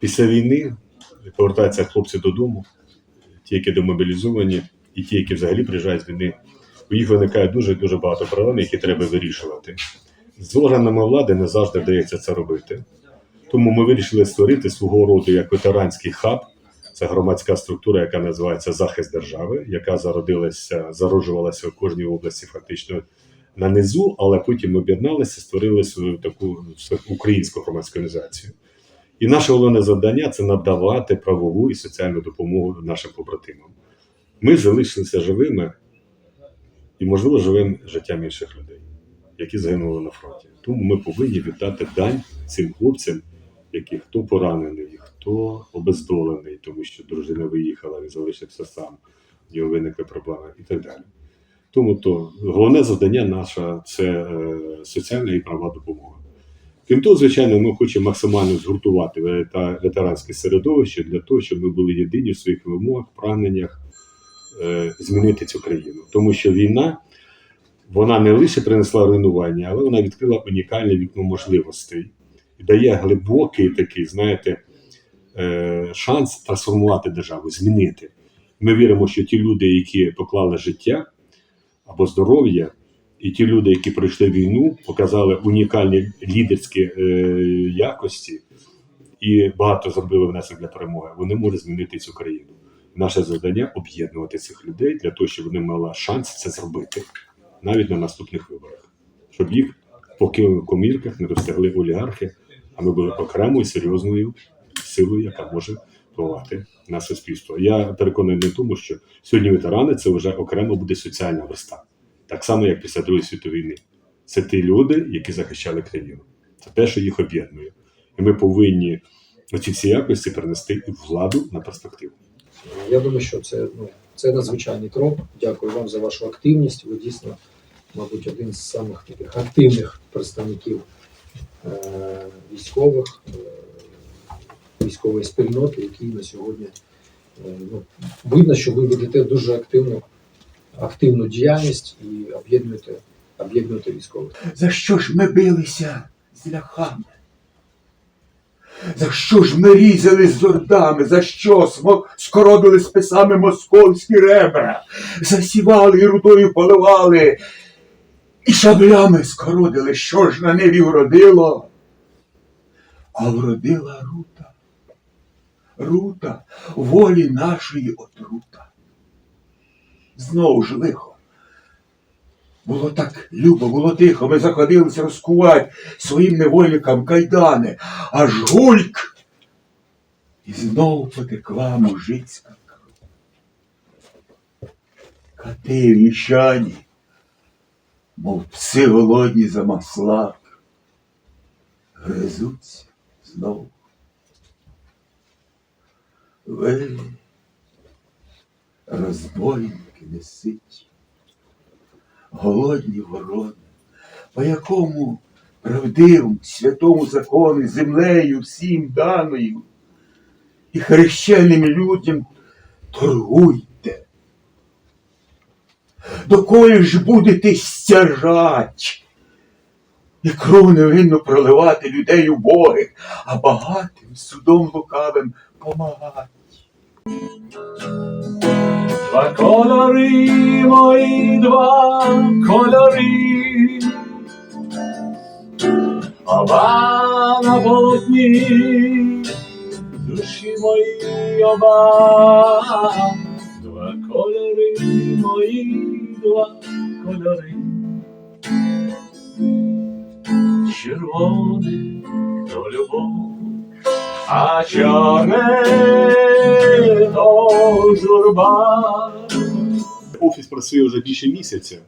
Після війни повертаються хлопці додому, ті, які демобілізовані, і ті, які взагалі приїжджають з війни. У їх виникає дуже дуже багато проблем, які треба вирішувати. З органами влади не завжди вдається це робити. Тому ми вирішили створити свого роду як ветеранський хаб. Це громадська структура, яка називається Захист держави, яка зародилася, зароджувалася в кожній області фактично на низу, але потім об'єдналися, створили свою таку українську громадську організацію. І наше головне завдання це надавати правову і соціальну допомогу нашим побратимам. Ми залишилися живими і, можливо, живим життям інших людей, які загинули на фронті. Тому ми повинні віддати дань цим хлопцям, які хто поранений, хто обездолений, тому що дружина виїхала, він залишився сам, в нього виникли проблеми і так далі. Тому то головне завдання наше це е, соціальна і права допомога. Крім того, звичайно, ми хочемо максимально згуртувати ветеранське середовище для того, щоб ми були єдині в своїх вимогах, прагненнях е, змінити цю країну. Тому що війна вона не лише принесла руйнування, але вона відкрила унікальне вікно можливостей і дає глибокий такий, знаєте, е, шанс трансформувати державу, змінити. Ми віримо, що ті люди, які поклали життя або здоров'я, і ті люди, які пройшли війну, показали унікальні лідерські е, якості і багато зробили внесок для перемоги. Вони можуть змінити цю країну. Наше завдання об'єднувати цих людей для того, щоб вони мали шанс це зробити навіть на наступних виборах, щоб їх в комірках не розтягли олігархи, а ми були окремою серйозною силою, яка може впливати на суспільство. Я переконаний в тому, що сьогодні ветерани це вже окремо буде соціальна верста, так само як після Другої світової війни. Це ті люди, які захищали країну. Це те, що їх об'єднує. І ми повинні оці всі якості перенести і владу на перспективу. Я думаю, що це, ну, це надзвичайний крок. Дякую вам за вашу активність. Ви дійсно, мабуть, один з самих таких активних представників е, військових, е, військової спільноти, які на сьогодні е, ну, видно, що ви ведете дуже активну, активну діяльність і об'єднуєте, об'єднуєте військових. За що ж ми билися з ляхами? За що ж ми різали з ордами? За що скоробили списами московські ребра? Засівали і рудою поливали, і шаблями скородили, що ж на небі вродило? А вродила рута. Рута волі нашої. Знову ж лихо. Було так любо, було тихо, ми заходилися розкувати своїм невольникам кайдани, аж гульк. І знову потекла мужицька кров. Кати віщані, мов пси голодні за масла, гризуться знову. Ви, несить голодні ворони, по якому правдивому святому закону землею всім даною і хрещеним людям торгуйте. Доколи ж будете стяжать і кров невинно проливати людей убогих, а багатим судом лукавим помагати. Два кольори мої, два кольори. Оба на полотні, душі мої оба. Два кольори мої, два кольори. Червоний то любов, а чорне то. Офіс працює вже більше місяця,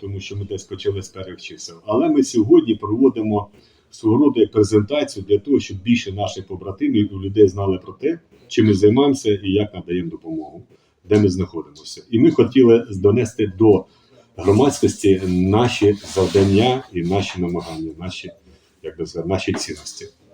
тому що ми десь почали з перших чисел. Але ми сьогодні проводимо свого роду презентацію для того, щоб більше наших побратимів і людей знали про те, чим ми займаємося і як надаємо допомогу, де ми знаходимося. І ми хотіли донести до громадськості наші завдання і наші намагання, наші, як би сказати, наші цінності.